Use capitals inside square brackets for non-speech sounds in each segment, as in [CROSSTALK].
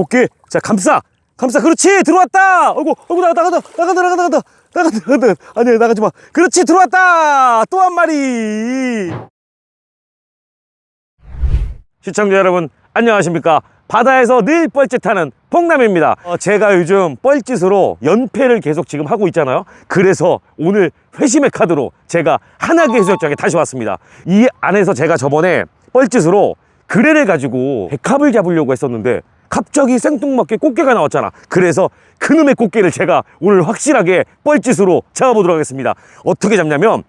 오케이. 자, 감싸. 감싸. 그렇지. 들어왔다. 어구 어구 나간다, 나간다, 나간다, 나간다, 나간다. 나간다, 나간다. 아니 나가지 마. 그렇지. 들어왔다. 또 한 마리. 시청자 여러분, 안녕하십니까. 바다에서 늘 뻘짓하는 폭남입니다 어, 제가 요즘 뻘짓으로 연패를 계속 지금 하고 있잖아요 그래서 오늘 회심의 카드로 제가 한나계 해수욕장에 다시 왔습니다 이 안에서 제가 저번에 뻘짓으로 그레를 가지고 백합을 잡으려고 했었는데 갑자기 생뚱맞게 꽃게가 나왔잖아 그래서 그놈의 꽃게를 제가 오늘 확실하게 뻘짓으로 잡아보도록 하겠습니다 어떻게 잡냐면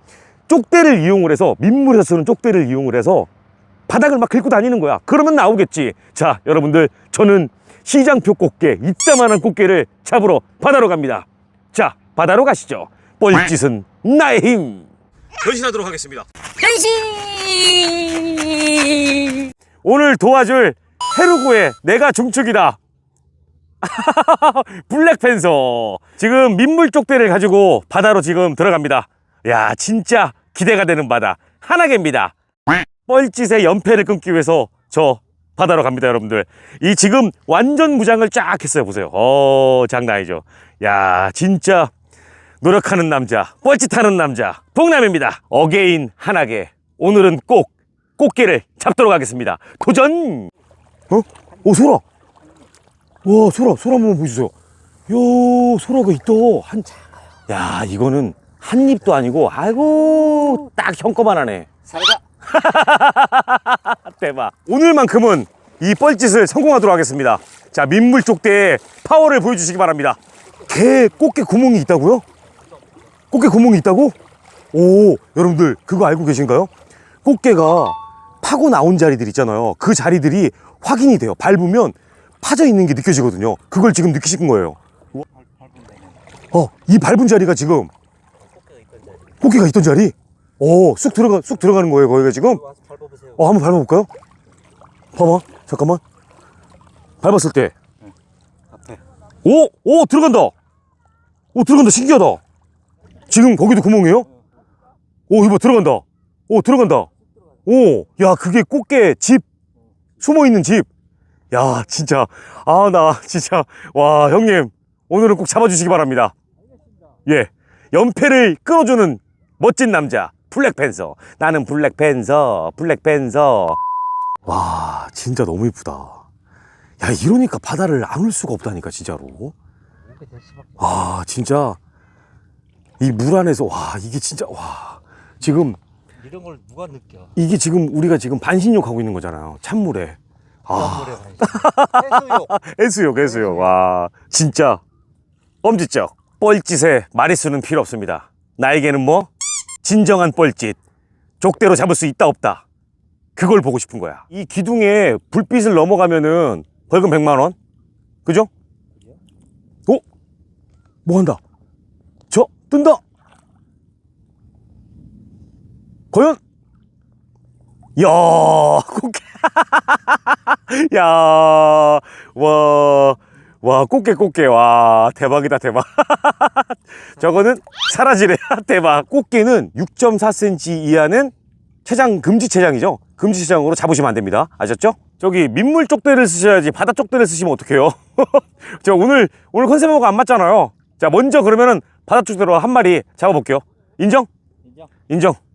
쪽대를 이용을 해서 민물에서 쓰는 쪽대를 이용을 해서 바닥을 막 긁고 다니는 거야. 그러면 나오겠지. 자, 여러분들, 저는 시장표 꽃게, 이따만한 꽃게를 잡으러 바다로 갑니다. 자, 바다로 가시죠. 뻘짓은 나의 힘. 변신하도록 하겠습니다. 변신! 오늘 도와줄 헤르고의 내가 중축이다. [LAUGHS] 블랙팬서. 지금 민물 쪽대를 가지고 바다로 지금 들어갑니다. 야, 진짜 기대가 되는 바다. 하나개입니다. 뻘짓의 연패를 끊기 위해서 저 바다로 갑니다, 여러분들. 이 지금 완전 무장을 쫙 했어요, 보세요. 어, 장난 아니죠. 야, 진짜 노력하는 남자, 뻘짓하는 남자, 봉남입니다. 어게인 한하게. 오늘은 꼭 꽃게를 잡도록 하겠습니다. 도전! 어? 오, 소라! 와, 소라, 소라 한번 보여주세요. 요, 소라가 있다. 한, 야, 이거는 한 입도 아니고, 아이고, 딱 형꺼만 하네. 살가! [LAUGHS] 대박. 오늘만큼은 이 뻘짓을 성공하도록 하겠습니다. 자, 민물 쪽대에 파워를 보여주시기 바랍니다. 개 꽃게 구멍이 있다고요? 꽃게 구멍이 있다고? 오, 여러분들 그거 알고 계신가요? 꽃게가 파고 나온 자리들 있잖아요. 그 자리들이 확인이 돼요. 밟으면 파져 있는 게 느껴지거든요. 그걸 지금 느끼신 거예요. 어, 이 밟은 자리가 지금 꽃게가 있던 자리? 오, 쑥 들어가, 쑥 들어가는 거예요, 거기가 지금? 어, 한번 밟아볼까요? 봐봐. 잠깐만. 밟았을 때. 오! 오! 들어간다! 오, 들어간다. 신기하다. 지금 거기도 구멍이에요? 오, 이거 봐, 들어간다. 오, 들어간다. 오, 야, 그게 꽃게 집. 숨어 있는 집. 야, 진짜. 아, 나 진짜. 와, 형님. 오늘은 꼭 잡아주시기 바랍니다. 예. 연패를 끌어주는 멋진 남자. 블랙팬서. 나는 블랙팬서. 블랙팬서. 와, 진짜 너무 이쁘다. 야, 이러니까 바다를 안 올 수가 없다니까, 진짜로. 아, 진짜. 이 물 안에서, 와, 이게 진짜, 와. 지금, 이런 걸 누가 느껴? 이게 지금 우리가 지금 반신욕 하고 있는 거잖아요. 찬물에. 아, 물에 해수욕. [LAUGHS] 해수욕, 해수욕. 와, 진짜. 엄지척. 뻘짓에 마리수는 필요 없습니다. 나에게는 뭐? 진정한 뻘짓. 족대로 잡을 수 있다, 없다. 그걸 보고 싶은 거야. 이 기둥에 불빛을 넘어가면은 벌금 100만 원? 그죠? 어? 뭐 한다? 저, 뜬다! 과연? 야, 꽃게. [LAUGHS] 야, 와, 와, 꽃게, 꽃게. 와, 대박이다, 대박. [LAUGHS] 저거는 사라지래. [LAUGHS] 대박. 꽃게는 6.4cm 이하는 체장, 금지 체장이죠. 금지 체장으로 잡으시면 안 됩니다. 아셨죠? 저기 민물 쪽대를 쓰셔야지 바다 쪽대를 쓰시면 어떡해요? 저 오늘, 오늘 컨셉하고 안 맞잖아요. 자, 먼저 그러면은 바다 쪽대로 한 마리 잡아볼게요. 인정? 인정. 인정.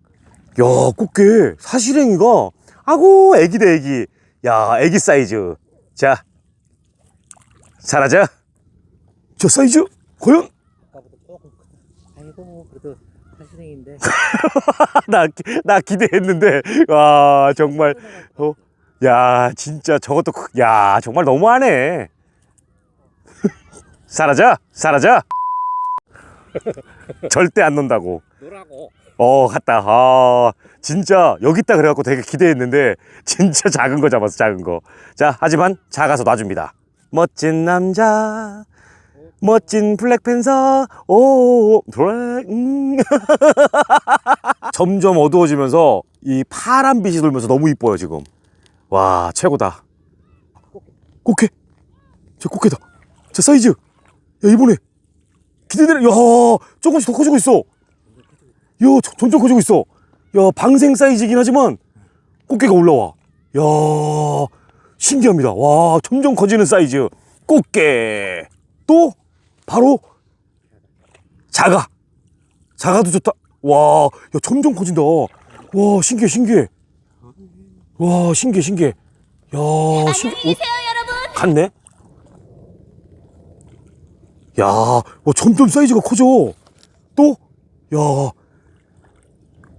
야, 꽃게 사실행이가 아고 애기다 애기. 야, 애기 사이즈. 자, 사라져. 저 사이즈 크- 아이고 그래도 사실행인데 나, 기- 나 기대했는데 와 정말 어, 야 진짜 저것도 크- 야 정말 너무하네. [LAUGHS] 사라져, 사라져. [LAUGHS] 절대 안 논다고. 노라고. 어 갔다. 아 진짜 여기 있다 그래갖고 되게 기대했는데 [LAUGHS] 진짜 작은 거 잡았어 작은 거자 하지만 작아서 놔줍니다. 멋진 남자 멋진 블랙팬서 오 블랙 음. [LAUGHS] 점점 어두워지면서 이 파란 빛이 돌면서 너무 이뻐요 지금. 와 최고다. 꽃게. 저 꽃게다. 저 사이즈. 야 이번에 기대되는 야 조금씩 더 커지고 있어 야, 저- 점점 커지고 있어. 야, 방생 사이즈이긴 하지만 꽃게가 올라와. 야, 신기합니다. 와, 점점 커지는 사이즈. 꽃게. 또 바로 자가. 자가도 좋다. 와 야, 점점 커진다. 와 신기해 신기해. 와 신기해 신기해. 야 신기해 어, 갔네? 야 와, 점점 사이즈가 커져. 또? 야,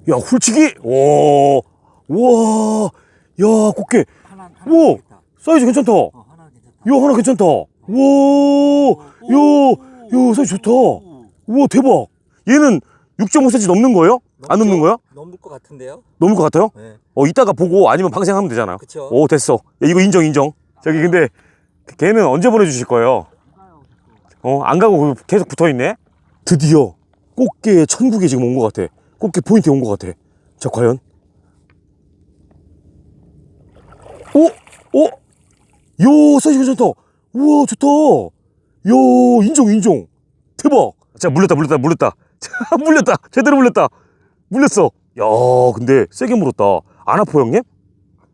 야 훌치기 와, 와, 야 꽃게 하나 하나 우와! 되겠다. 사이즈 괜찮다 어 하나 괜찮다. 야 하나 괜찮다 와야 야 사이즈 좋다 우와 대박 얘는 6.5cm 넘는 거예요? 안 넘는 거야? 넘을 것 같은데요? 넘을 것 같아요? 네. 어 이따가 보고 아니면 방생하면 되잖아요 그쵸. 오 됐어 야, 이거 인정 인정 저기 근데 걔는 언제 보내주실 거예요? 어 안 가고 계속 붙어 있네 드디어 꽃게 천국에 지금 온 것 같아 꽃게 포인트에 온것 같아. 자 과연? 오! 오! 요 사이즈 괜찮다 우와 좋다! 요 인정 인정 대박! 자 물렸다 물렸다 물렸다. [LAUGHS] 자 물렸다! 제대로 물렸다! 물렸어! 야 근데 세게 물었다. 안 아파 형님?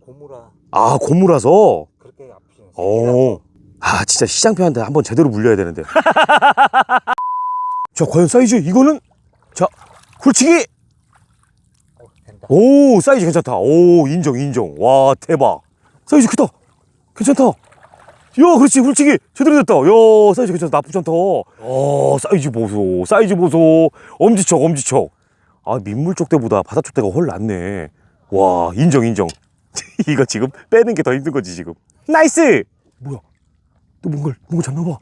고무라. 아 고무라서? 그렇게 아프시는. 어. 아 진짜 시장표한테 한번 제대로 물려야 되는데. [LAUGHS] 자 과연 사이즈? 이거는? 자 훌치기! 어, 된다. 오 사이즈 괜찮다. 오 인정 인정. 와 대박. 사이즈 크다. 괜찮다. 야 그렇지. 훌치기 제대로 됐다. 야 사이즈 괜찮다. 나쁘지 않다. 어 사이즈 보소. 사이즈 보소. 엄지척 엄지척. 아 민물 쪽대보다 바다 쪽대가 훨 낫네. 와 인정 인정. [LAUGHS] 이거 지금 빼는 게 더 힘든 거지 지금. 나이스! 뭐야? 또 뭔가 뭔가 잡나봐.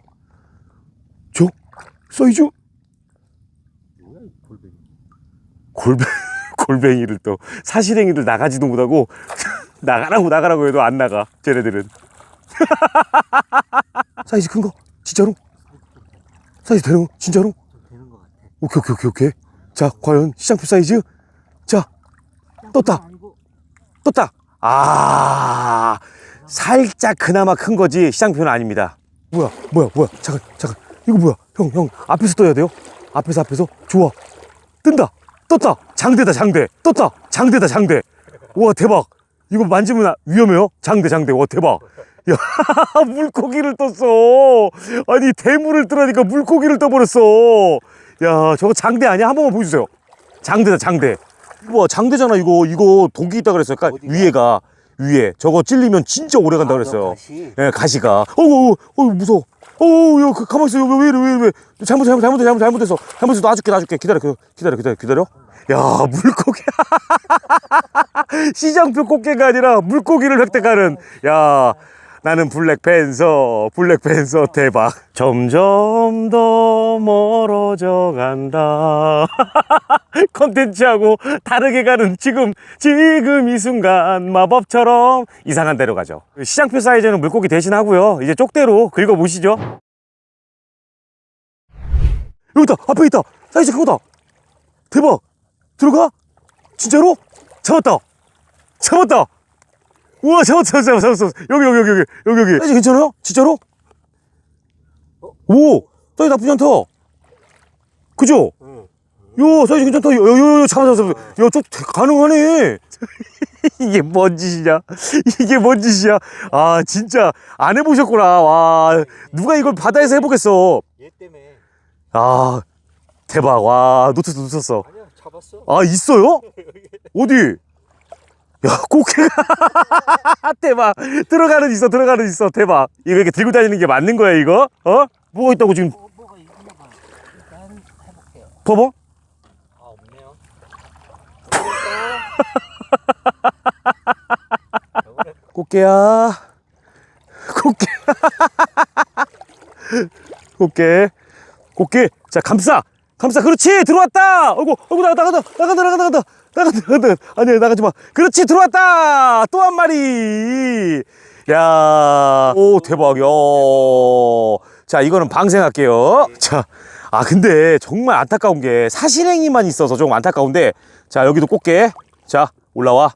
저? 사이즈 골뱅 [LAUGHS] 골뱅이를 또 사실행위를 나가지도 못하고 [LAUGHS] 나가라고 나가라고 해도 안 나가 쟤네들은. [LAUGHS] 사이즈 큰 거? 진짜로? 사이즈 되는 거? 진짜로? 되는 것 같아. 오케이 오케이 오케이 오케이. 자 과연 시장표 사이즈? 자 떴다. 떴다. 아 살짝 그나마 큰 거지 시장표는 아닙니다. 뭐야 뭐야 뭐야. 잠깐 잠깐. 이거 뭐야? 형 형 앞에서 떠야 돼요? 앞에서 앞에서? 좋아. 뜬다 떴다 장대다 장대. 떴다 장대다 장대. 우와 대박. 이거 만지면 아- 위험해요? 장대 장대. 와 대박. 야 [LAUGHS] 물고기를 떴어. 아니 대물을 뜨라니까 물고기를 떠버렸어. 야 저거 장대 아니야? 한 번만 보여주세요. 장대다 장대. 봐 장대잖아 이거. 이거 독이 있다 그랬어요. 그러니까 어디가? 위에가 위에. 저거 찔리면 진짜 오래 간다 그랬어요. 다시. 예, 가시가. 어우, 어우, 무서워. 어우, 야, 그, 가만 있어. 왜, 왜 이래, 왜 이래, 왜. 잘못, 잘못, 잘못, 잘못, 잘못했어. 잘못했어. 놔줄게, 놔줄게. 기다려, 그, 기다려, 기다려, 기다려. 야, 물고기. [LAUGHS] 시장표 꽃게가 아니라 물고기를 획득하는. 야, 나는 블랙팬서, 블랙팬서 대박. 점점 더 멀어져 간다. [LAUGHS] 컨텐츠하고 다르게 가는 지금 지금 이 순간 마법처럼 이상한 데로 가죠. 시장표 사이즈는 물고기 대신하고요. 이제 쪽대로 긁어보시죠. 여기 있다! 앞에 있다! 사이즈 크다! 대박! 들어가! 진짜로? 잡았다! 잡았다 우와 잡았다 잡았다 잡았어 여기 여기 여기 여기 여기 여기. 사이즈 괜찮아요? 진짜로? 오 사이즈 나쁘지 않다. 그죠? 응. 요 사이즈 괜찮다. 요요요 잡아 잡아 야좀 가능하네. [LAUGHS] 이게 뭔 짓이냐? 이게 뭔 짓이야? 아 진짜. 안 해보셨구나. 와 누가 이걸 바다에서 해보겠어? 얘 때문에. 아 대박. 와 놓쳤어 놓쳤어. 아니야 잡았어. 아 있어요? [LAUGHS] 어디 야 꽃게가 [LAUGHS] 대박. 들어가는 있어 들어가는 있어. 대박. 이거 이렇게 들고 다니는 게 맞는 거야 이거? 어? 뭐가 있다고 지금? 어, 뭐가 있나 봐. 일단 해볼게요. 봐봐 아 없네요. [LAUGHS] 꽃게야. 꽃게. [LAUGHS] 꽃게. 꽃게. 자 감싸. 감싸. 그렇지. 들어왔다. 어이구 어이구 나가 나간다 나간다 나간다 나간다 나간다 나간다 아니야 나가지 마 그렇지 들어왔다 또 한 마리 야 오 대박 야자 이거는 방생할게요 자 아 근데 정말 안타까운 게 사실행위만 있어서 조금 안타까운데 자 여기도 꽃게 자 올라와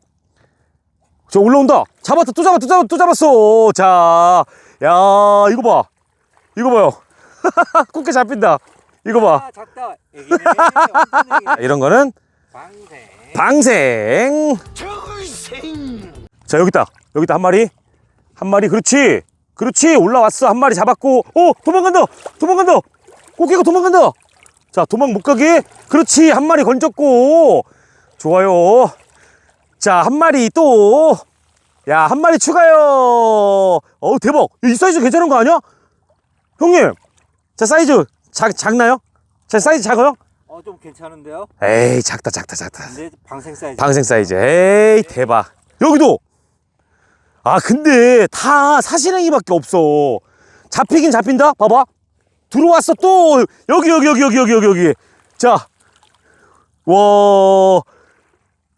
저 올라온다. 잡았다. 또 잡았다. 또 잡았다. 또 잡았어. 자, 야, 이거 봐. 이거 봐요. [LAUGHS] 꽃게 잡힌다. 이거 봐. 아 작다. 자, [LAUGHS] 이런 거는 방생. 방생. 자, 여기 있다. 여기 있다. 한 마리. 한 마리. 그렇지. 그렇지. 올라왔어. 한 마리 잡았고. 오 도망간다. 도망간다. 꽃게가 도망간다. 자 도망 못 가게. 그렇지. 한 마리 건졌고. 좋아요. 자 한 마리 또. 야 한 마리 추가요. 어우 대박. 이 사이즈 괜찮은 거 아니야? 형님. 자 사이즈 작, 작나요? 자 사이즈 작아요 어, 좀 괜찮은데요? 에이 작다 작다 작다. 근데 방생 사이즈. 방생 사이즈. 에이 대박. 여기도! 아 근데 다 사시랭이밖에 없어. 잡히긴 잡힌다? 봐봐. 들어왔어 또! 여기 여기 여기 여기 여기 여기 여기. 자와.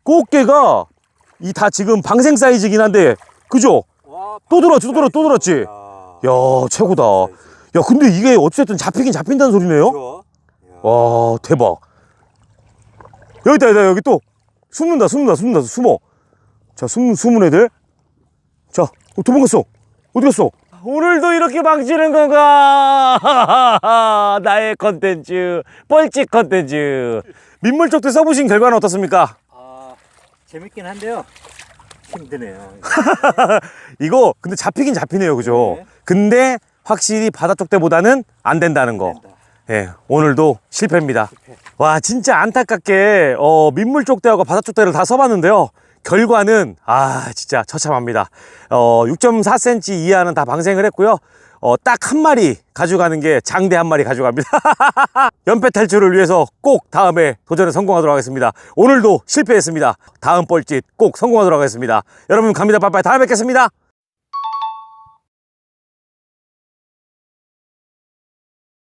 꽃게가 이 다 지금 방생 사이즈긴 한데 그죠? 와, 또 들어왔지 또 들어 또 들어왔지? 야, 야 최고다. 야 근데 이게 어쨌든 잡히긴 잡힌다는 소리네요? 그죠? 야, 와 대박. 여기 있다 여기, 또. 숨는다 숨는다 숨는다 숨어. 자 숨, 숨은 애들. 자 어, 도망갔어. 어디 갔어? 오늘도 이렇게 망치는 건가? [LAUGHS] 나의 컨텐츠 뻘짓 컨텐츠. 민물적도 써보신 결과는 어떻습니까? 아, 재밌긴 한데요. 힘드네요. [LAUGHS] 이거 근데 잡히긴 잡히네요 그죠? 네. 근데 확실히 바다 쪽 때보다는 안 된다는 거. 된다. 예, 오늘도 실패입니다. 와, 진짜 안타깝게 어, 민물 쪽대하고 바다 쪽대를 다 써봤는데요. 결과는 아, 진짜 처참합니다. 어, 6.4cm 이하는 다 방생을 했고요. 어, 딱 한 마리 가져가는 게 장대 한 마리 가져갑니다. [LAUGHS] 연패 탈출을 위해서 꼭 다음에 도전에 성공하도록 하겠습니다. 오늘도 실패했습니다. 다음 뻘짓 꼭 성공하도록 하겠습니다. 여러분 갑니다. 빠빠이 다음에 뵙겠습니다.